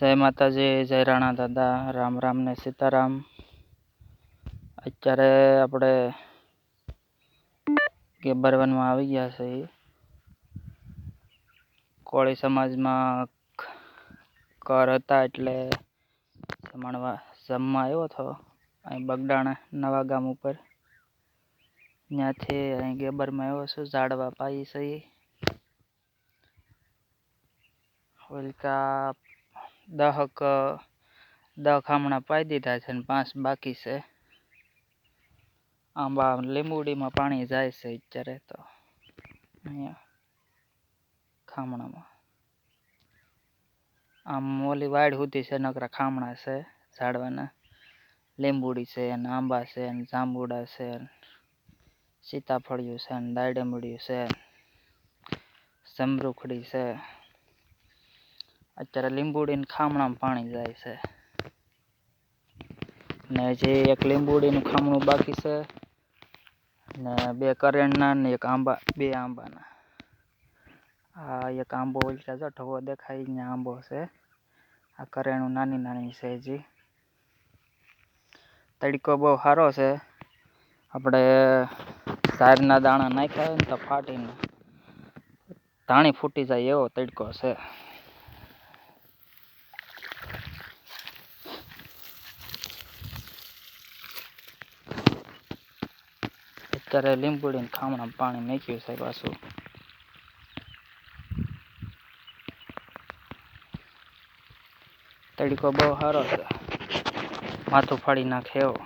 જય માતાજી, જય રાણા દાદા, રામ રામ ને સીતારામ. અત્યારે આપણે ગેબરવનમાં આવી ગયા છે. કોળી સમાજમાં કર હતા એટલે જમણવા જમવા આવ્યો હતો. અહીં બગડાણા નવા ગામ ઉપર. ત્યાંથી અહીં ગેબરમાં આવ્યો છું, ઝાડવા પાઈ છે. હોલકા દહક દહ ખામણા પાઈ દીધા છે ને પાંચ બાકી છે. આંબા લીંબુડીમાં પાણી જાય છે અત્યારે તો. અહીંયા ખામણામાં. આમ ઓલી વાડ સુધી છે નકરા ખામણા છે ઝાડવાના. લીંબુડી છે ને આંબા છે ને જાંબુડા છે સીતાફળિયું છે ને દાડમડિયું છે સમરૂખડી છે. અત્યારે લીંબુડીને ખામણામાં પાણી જાય છે. ને જે એક લીંબુડીનું ખામણું બાકી છે, ને બે કરેણના ને એક આંબા, બે આંબાના. આ એક આંબો ઉલટા ઢવો દેખાય ને આંબો છે. આ કરેણું નાની નાની છે હજી. તડકો બહુ સારો છે. આપણે સાહેબના દાણા નાખ્યા હોય ને તો ફાટીને ધાણી ફૂટી જાય એવો તડકો છે. અત્યારે લીંબુડીને ખામણામાં પાણી નાખ્યું છે પાછું. તડકો બહુ સારો છે. માથું ફાડી નાખે એવો.